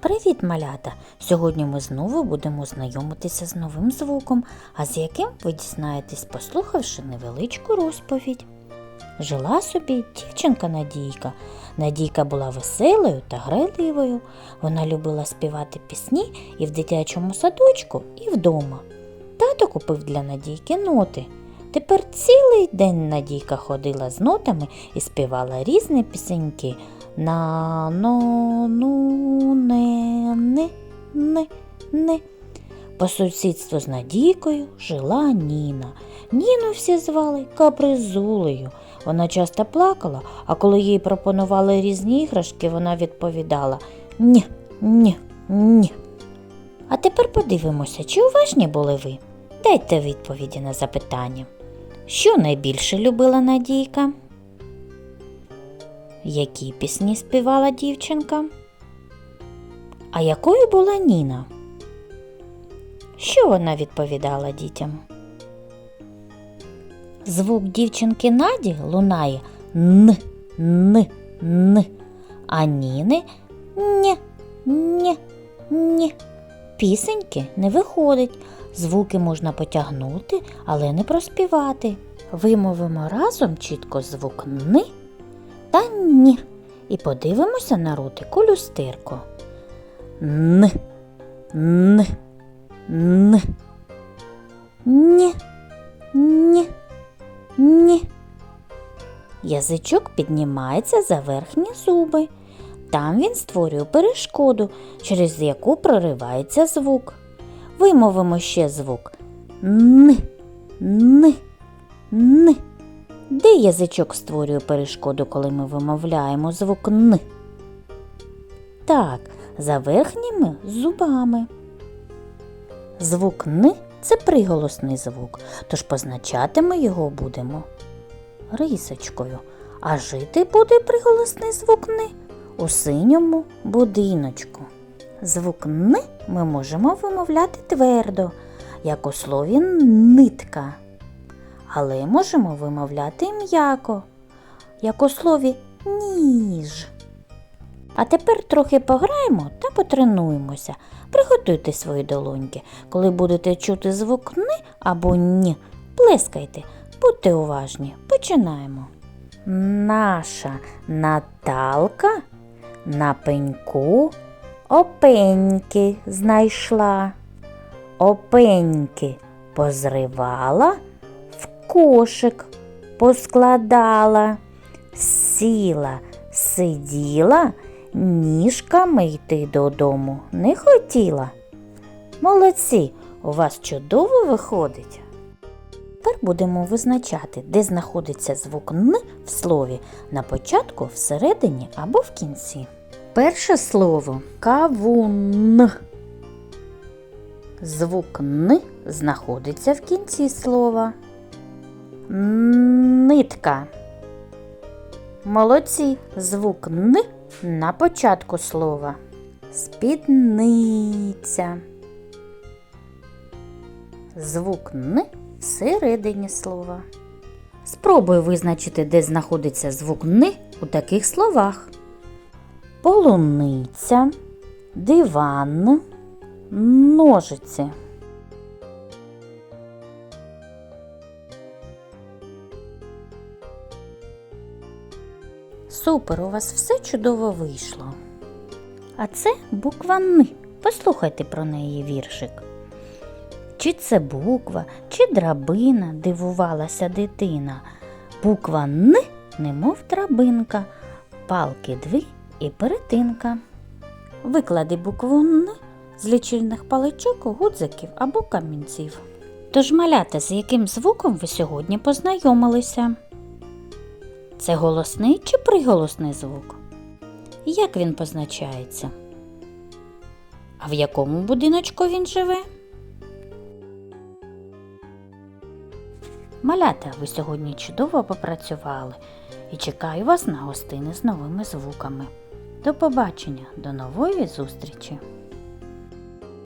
Привіт, малята! Сьогодні ми знову будемо знайомитися з новим звуком, а з яким ви дізнаєтесь, послухавши невеличку розповідь. Жила собі дівчинка Надійка. Надійка була веселою та грайливою. Вона любила співати пісні і в дитячому садочку, і вдома. Тато купив для Надійки ноти. Тепер цілий день Надійка ходила з нотами і співала різні пісеньки. На но ну не не не не. По сусідству з Надійкою жила Ніна. Ніну всі звали капризулею. Вона часто плакала, а коли їй пропонували різні іграшки, вона відповідала Ні, ні, ні. А тепер подивимося, чи уважні були ви? Дайте відповіді на запитання. Що найбільше любила Надійка? Які пісні співала дівчинка? А якою була Ніна? Що вона відповідала дітям? Звук дівчинки Наді лунає н, н, н, а Ніни ні, ні, ні. Пісеньки не виходить. Звуки можна потягнути, але не проспівати. Вимовимо разом чітко звук Н та ні. І подивимося на ротику люстерку. Н, н, н. Ні, ні, ні. Язичок піднімається за верхні зуби. Там він створює перешкоду, через яку проривається звук. Вимовимо ще звук Н, Н, Н. Де язичок створює перешкоду, коли ми вимовляємо звук Н? Так, за верхніми зубами. Звук Н це приголосний звук, тож позначати ми його будемо рисочкою. А жити буде приголосний звук Н у синьому будиночку. Звук Н ми можемо вимовляти твердо, як у слові нитка. Але можемо вимовляти м'яко, як у слові ніж. А тепер трохи пограємо та потренуємося. Приготуйте свої долоньки. Коли будете чути звук «ни» або «ні», плескайте, будьте уважні. Починаємо. Наша Наталка на пеньку опеньки знайшла. Опеньки позривала, кошик поскладала, сіла, сиділа, ніжками йти додому не хотіла. Молодці, у вас чудово виходить. Тепер будемо визначати, де знаходиться звук Н в слові на початку, всередині або в кінці. Перше слово кавун. Звук Н знаходиться в кінці слова. Нитка. Молодці. Звук Н на початку слова. Спідниця. Звук Н всередині слова. Спробуй визначити, де знаходиться звук Н у таких словах. Полуниця, диван, ножиці. Супер, у вас все чудово вийшло. А це буква Н. Послухайте про неї віршик. Чи це буква, чи драбина, дивувалася дитина. Буква Н, немов драбинка, палки дві і перетинка. Виклади букву Н з лічильних паличок, гудзиків або камінців. Тож малята, з яким звуком ви сьогодні познайомилися? Це голосний чи приголосний звук? Як він позначається? А в якому будиночку він живе? Малята, ви сьогодні чудово попрацювали і чекаю вас на гостини з новими звуками. До побачення, до нової зустрічі!